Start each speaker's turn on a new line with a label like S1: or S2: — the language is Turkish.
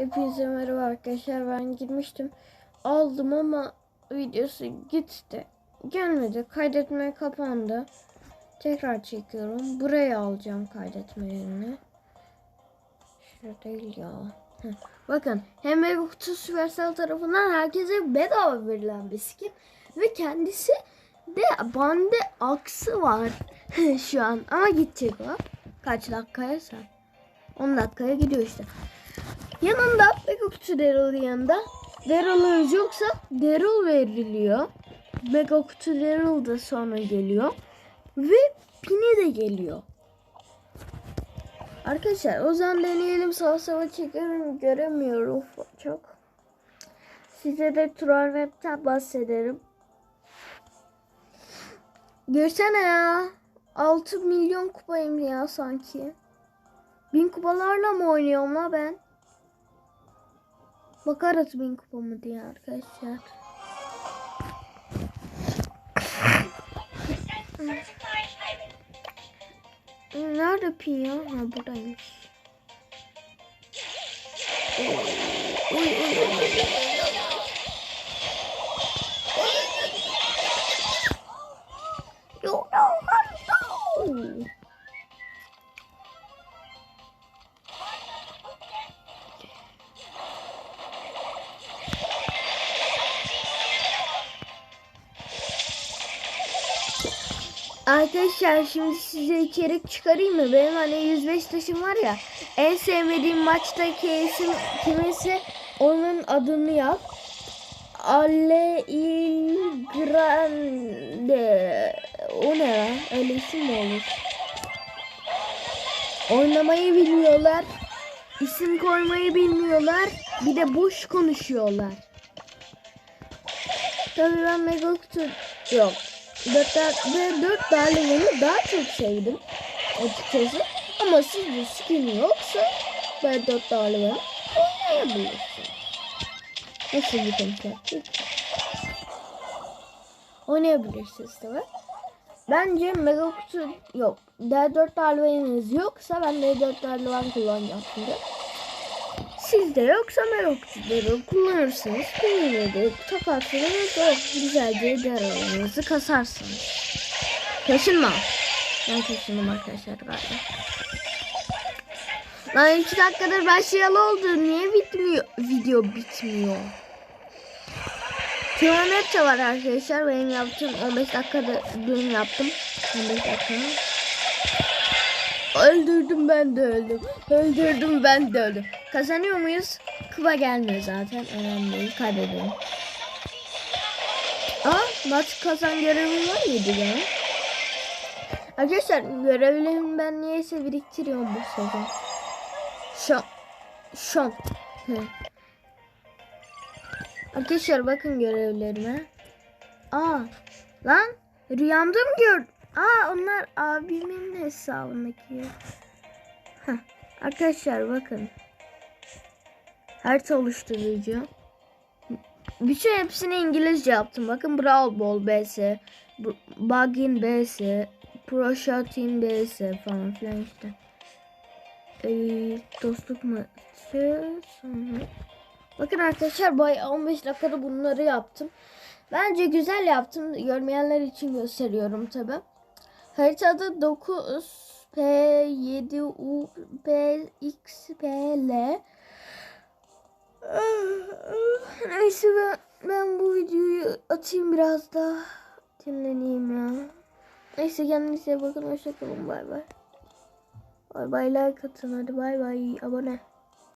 S1: Hepinize merhaba arkadaşlar. Ben girmiştim. Aldım ama videosu gitti. Gelmedi. Kaydetmeye kapandı. Tekrar çekiyorum. Buraya alacağım kaydetme yerini. Şurada değil ya. Bakın hem Mega Kutu Supercell tarafından herkese bedava verilen skin. Ve kendisi de bende aksı var şu an. Ama gidecek o. Kaç dakikaya sen? 10 dakikaya gidiyor işte. Yanında Mega Kutu Daryl'ın yanında Daryl'ınız yoksa Daryl veriliyor. Mega Kutu Daryl da sonra geliyor. Ve Pini de geliyor. Arkadaşlar o zaman deneyelim sağ sava çekerim göremiyorum çok. Size de Troll Web'ten bahsederim. Görsene ya. 6 milyon kupayım ya sanki. Bin kupalarla mı oynuyorum la ben? Bakarız bin kupa mı diye arkadaşlar. Nerede pi ya? Ha buradaymış. Uy, uy, uy, Arkadaşlar şimdi size içerik çıkarayım mı? Benim hani 105 taşım var ya. En sevmediğim maçtaki isim kimisi onun adını yap. Ale il Grande. O ne ya? Öyle isim mi olur? Oynamayı bilmiyorlar. İsim koymayı bilmiyorlar. Bir de boş konuşuyorlar. Tabii ben Mega yok. Dört, ve dört darlığını daha çok sevdim açıkçası. Ama sizde skin yoksa ben dört darlığını oynayabilirsiniz. Nasıl bir konsept? Oynayabilirsiniz tabi. Bence mega kutu yok. D4 darlığınız yoksa ben D4 darlığı kullanacağım şimdi. Sizde yoksa mega kutuları kullanırsınız. De takarsınız ve güzelce darlığınızı kasarsınız. Kaşınma. Ben kaşındım arkadaşlar galiba. Lan 2 dakikadır başlayalı oldu. Niye bitmiyor? Video bitmiyor. Kilometre var arkadaşlar. Benim yaptığım 15 dakikada dün yaptım. 15 dakika. Öldürdüm ben de öldüm. Öldürdüm ben de öldüm. Kazanıyor muyuz? Kıva gelmiyor zaten. Önemli değil. Kaybediyorum. Aa maç kazan görevi var mıydı ya? Arkadaşlar görevlerimi ben niyeyse biriktiriyorum bu sezon. Şan. Hı. Arkadaşlar bakın görevlerime. Aa lan rüyamda mı gördüm? Aa onlar abimin hesabındaki. Arkadaşlar bakın. Harita oluşturacağım. Bütün hepsini İngilizce yaptım. Bakın Brawl Ball BS, Bugin BS, Pro Shot Team BS falan filan işte. Ee, dostluk maçı sonra. Bakın arkadaşlar bayağı 15 dakikada bunları yaptım. Bence güzel yaptım. Görmeyenler için gösteriyorum tabi. Haritada 9 P 7 U P X P L Neyse ben, ben bu videoyu atayım biraz daha dinleneyim ya. Neyse kendinize bakın hoşçakalın bay bay. Bay bay like atın hadi bay bay abone.